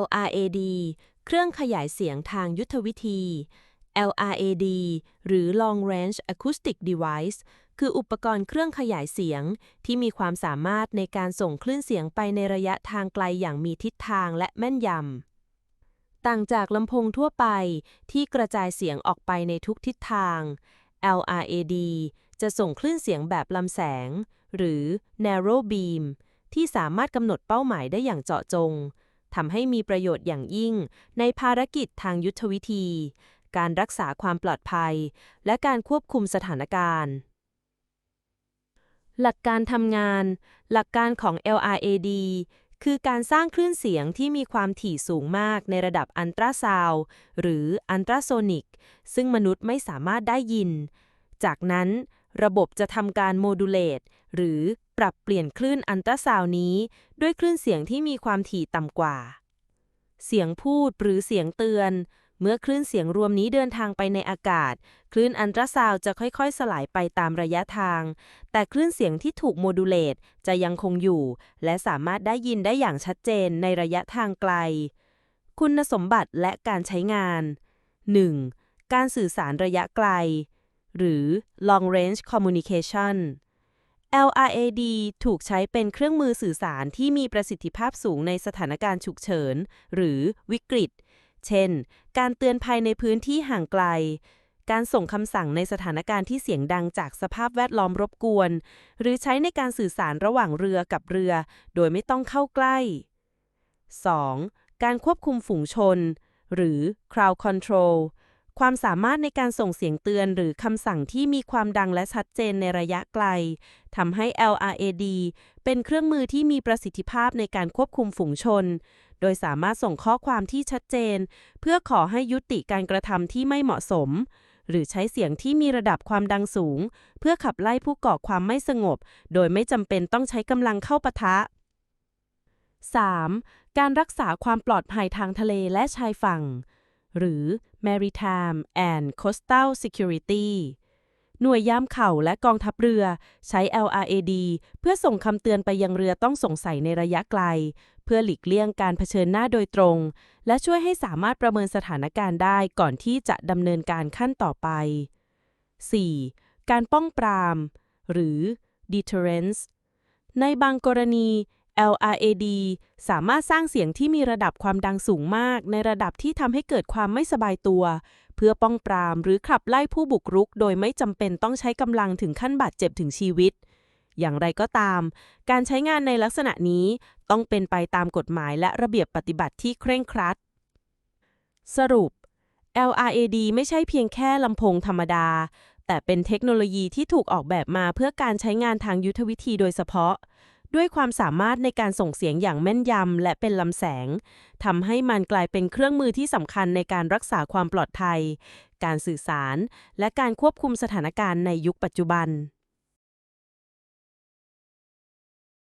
LRAD เครื่องขยายเสียงทางยุทธวิธี LRAD หรือ Long Range Acoustic Device คืออุปกรณ์เครื่องขยายเสียง ที่มีความสามารถในการส่งคลื่นเสียงไปในระยะทางไกลอย่างมีทิศทางและแม่นยำ ต่างจากลำโพงทั่วไปที่กระจายเสียงออกไปในทุกทิศทาง LRAD จะส่งคลื่นเสียงแบบลำแสง หรือ narrow beam ที่สามารถกำหนดเป้าหมายได้อย่างเจาะจง ทำให้มีประโยชน์อย่างยิ่ง ในภารกิจทางยุทธวิธี การรักษาความปลอดภัย และการควบคุมสถานการณ์ หลักการทำงาน หลักการของ LRAD คือการสร้างคลื่นเสียงที่มีความถี่สูงมากในระดับอันตราซาวหรืออันตราโซนิก ซึ่งมนุษย์ไม่สามารถได้ยิน จากนั้น ระบบจะทำการโมดูเลตหรือปรับเปลี่ยนคลื่นอันตราซาวนี้ ด้วยคลื่นเสียงที่มีความถี่ต่ำกว่า เสียงพูดหรือเสียงเตือน เมื่อคลื่นเสียงรวมนี้เดินทางไปในอากาศ คลื่นอันตราซาวจะค่อยๆ สลายไปตามระยะทาง แต่คลื่นเสียงที่ถูกโมดูเลตจะยังคงอยู่ และสามารถได้ยินได้อย่างชัดเจนในระยะทางไกล คุณสมบัติและการใช้งาน 1. การสื่อสารระยะไกล หรือ long range communication LRAD ถูกใช้เป็นเครื่องมือสื่อสารที่มีประสิทธิภาพสูงในสถานการณ์ฉุกเฉิน หรือวิกฤต เช่น การเตือนภัยในพื้นที่ห่างไกล การส่งคำสั่งในสถานการณ์ที่เสียงดังจากสภาพแวดล้อมรบกวน หรือใช้ในการสื่อสารระหว่างเรือกับเรือ โดยไม่ต้องเข้าใกล้ 2. การควบคุมฝูงชน หรือ crowd control ความสามารถในการส่งเสียงเตือนหรือคำสั่งที่มีความดังและชัดเจนในระยะไกลทำให้ LRAD เป็นเครื่องมือที่มีประสิทธิภาพในการควบคุมฝูงชน โดยสามารถส่งข้อความที่ชัดเจน เพื่อขอให้ยุติการกระทำที่ไม่เหมาะสม หรือใช้เสียงที่มีระดับความดังสูง เพื่อขับไล่ผู้ก่อความไม่สงบ โดยไม่จำเป็นต้องใช้กำลังเข้าปะทะ 3. การรักษาความปลอดภัยทางทะเลและชายฝั่ง หรือ Maritime and Coastal Security หน่วยยามเข่าและกองทัพเรือใช้ LRAD เพื่อส่งคำเตือนไปยังเรือต้องสงสัยในระยะไกล เพื่อหลีกเลี่ยงการเผชิญหน้าโดยตรง และช่วยให้สามารถประเมินสถานการณ์ได้ก่อนที่จะดำเนินการขั้นต่อไป 4. การป้องปราม หรือ deterrence ในบางกรณี LRAD สามารถสร้างเสียงที่มีระดับความดังสูงมาก ในระดับที่ทำให้เกิดความไม่สบายตัว เพื่อป้องปรามหรือขับไล่ผู้บุกรุก โดยไม่จำเป็นต้องใช้กำลังถึงขั้นบาดเจ็บถึงชีวิต อย่างไรก็ตาม การใช้งานในลักษณะนี้ต้องเป็นไปตามกฎหมายและระเบียบปฏิบัติที่เคร่งครัด สรุป LRAD ไม่ใช่เพียงแค่ลำโพงธรรมดา แต่เป็นเทคโนโลยีที่ถูกออกแบบมาเพื่อการใช้งานทางยุทธวิธีโดยเฉพาะ ด้วยความสามารถในการส่งเสียงอย่างแม่นยำและเป็นลำแสงทำให้มันกลายเป็นเครื่องมือที่สำคัญในการรักษาความปลอดภัย การสื่อสาร และการควบคุมสถานการณ์ในยุคปัจจุบัน